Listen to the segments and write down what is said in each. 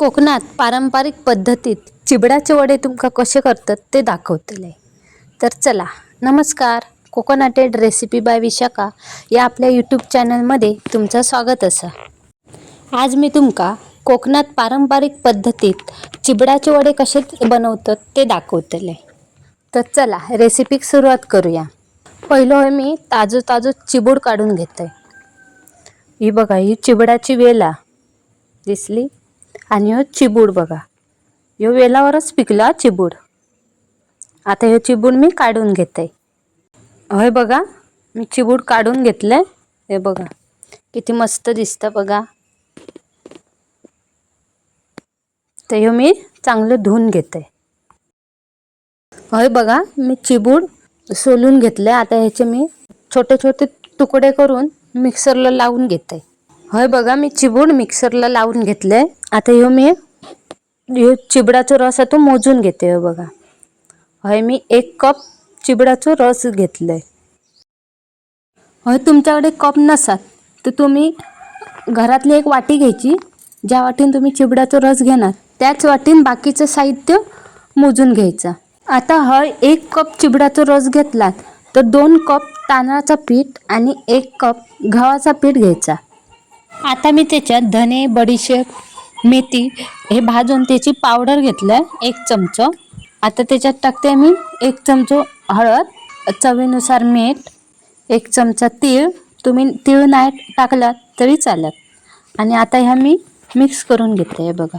कोकणात पारंपरिक पद्धतीत चिबडाचे वडे तुमका कसे करतात ते दाखवतले. तर चला नमस्कार कोकोनाटेड रेसिपी बाय विशाखा या आपल्या यूट्यूब चॅनलमध्ये तुमचं स्वागत असा. आज मी तुमका कोकणात पारंपरिक पद्धतीत चिबडाचे वडे कसे बनवतात ते दाखवतले. तर चला रेसिपीक सुरुवात करूया. पहिलं होय मी ताजो ताजो चिबूड काढून घेते. ही बघा ही चिबडाची वेला दिसली? आणि हो चिबूड बघा. ह्यो वेलावरच पिकला चिबूड. आता हे चिबूड मी काढून घेते. होय बघा मी चिबूड काढून घेतलंय हे बघा किती मस्त दिसतं बघा. तर ह्यो मी चांगलं धुवून घेते. होय बघा मी चिबूड सोलून घेतलं. आता ह्याचे मी छोटे छोटे तुकडे करून मिक्सरला लावून घेते. होय बघा मी चिबूड मिक्सरला लावून घेतले आता ह्यो मी ह्यो चिबडाचा रस आहे तो मोजून घेते हो बघा. होय मी एक कप चिबडाचा रस घेतलाय. होय तुमच्याकडे कप नसात तर तुम्ही घरातली एक वाटी घ्यायची. ज्या वाटीन तुम्ही चिबडाचा रस घेणार त्याच वाटीन बाकीचं साहित्य मोजून घ्यायचं. आता हय एक कप चिबडाचा रस घेतलात तर दोन कप तांदळाचा पीठ आणि एक कप गव्हाचा पीठ घ्यायचा. आता मी त्याच्यात धने बडीशेप मेथी हे भाजून त्याची पावडर घेतलं एक चमचं. आता त्याच्यात टाकते मी एक चमचो हळद चवीनुसार मीठ एक चमचा तीळ. तुम्ही तीळ नाही टाकलात तरी चालत आणि आता ह्या मी मिक्स करून घेते हे बघा.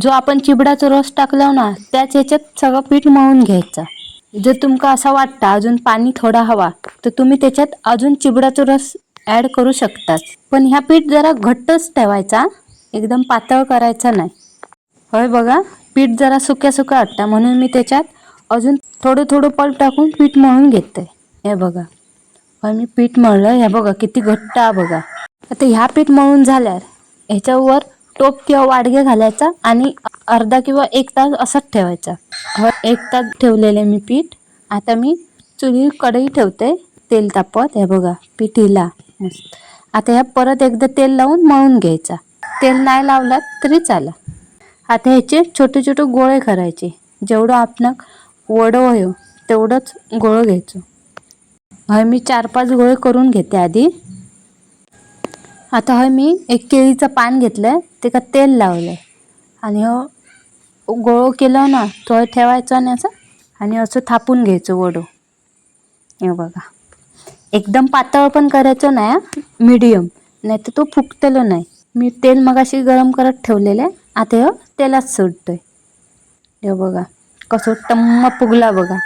जो आपण चिबडाचा रस टाकला ना त्याच ह्याच्यात सगळं पीठ मळून घ्यायचं. जर तुमका असं वाटतं अजून पाणी थोडा हवा तर तुम्ही त्याच्यात अजून चिबडाचा रस ॲड करू शकतात. पण ह्या पीठ जरा घट्टच ठेवायचा. एकदम पातळ करायचा नाही. होय बघा पीठ जरा सुक्या सुक्या वाटतं म्हणून मी त्याच्यात अजून थोडं थोडं पल टाकून पीठ मळून घेते. हे बघा. होय मी पीठ मळलं. हे बघा किती घट्ट आहे बघा. आता ह्या पीठ मळून झाल्यावर ह्याच्यावर टोप किंवा वाडगे घालायचा आणि अर्धा किंवा एक तास असंच ठेवायचा. होय एक तास ठेवलेले मी पीठ. आता मी चुली कढई ठेवते. तेल तापत. हे बघा पीठ हिला. मस्त आता ह्या परत एकदा तेल लावून मळून घ्यायचा. तेल नाही लावला तरी चाला आता ह्याचे छोटे छोटे गोळे करायचे. जेवढं आपण वडं हो तेवढंच गोळं घ्यायचो. हय मी चार पाच गोळे करून घेते आधी. आता हय मी एक केळीचं पान घेतलंय का तेल लावलंय. आणि हो गोळं केलं ना तो ठेवायचं आणि असं आणि असं थापून घ्यायचं वडो. हे बघा. एकदम पातळ पण करायचं नाही मीडियम. नाही तर तो फुगतेलो नाही. मी तेल मगाशी गरम करत ठेवलेलं आहे. आता हे तेलात सोडतोय. हे बघा कसं टम्म फुगला बघा.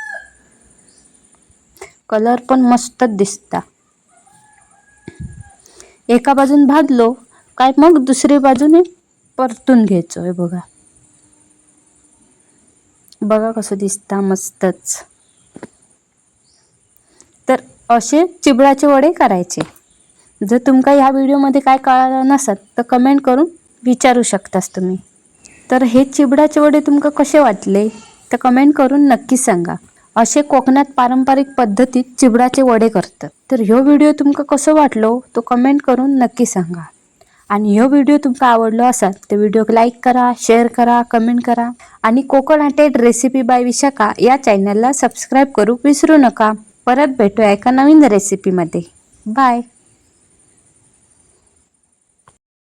कलर पण मस्तच दिसता. एका बाजून भाजलो काय मग दुसरी बाजूने परतून घ्यायचो आहे बघा. बघा कसं दिसता मस्तच. असे चिबळाचे वडे करायचे. जर तुमका ह्या व्हिडिओमध्ये काय कळालं नसत तर कमेंट करून विचारू शकतास तुम्ही. तर हे चिबडाचे वडे तुमका कसे वाटले तर कमेंट करून नक्की सांगा. असे कोकणात पारंपरिक पद्धतीत चिबडाचे वडे करतात. तर ह्यो व्हिडिओ तुमका कसं वाटलो तो कमेंट करून नक्की सांगा. आणि ह्यो व्हिडिओ तुमका आवडलो असाल तर व्हिडिओक लाईक करा शेअर करा कमेंट करा. आणि कोकण हॅटेड रेसिपी बाय विशाखा या चॅनलला सबस्क्राईब करू विसरू नका. परत भेटूया एका नवीन रेसिपीमध्ये बाय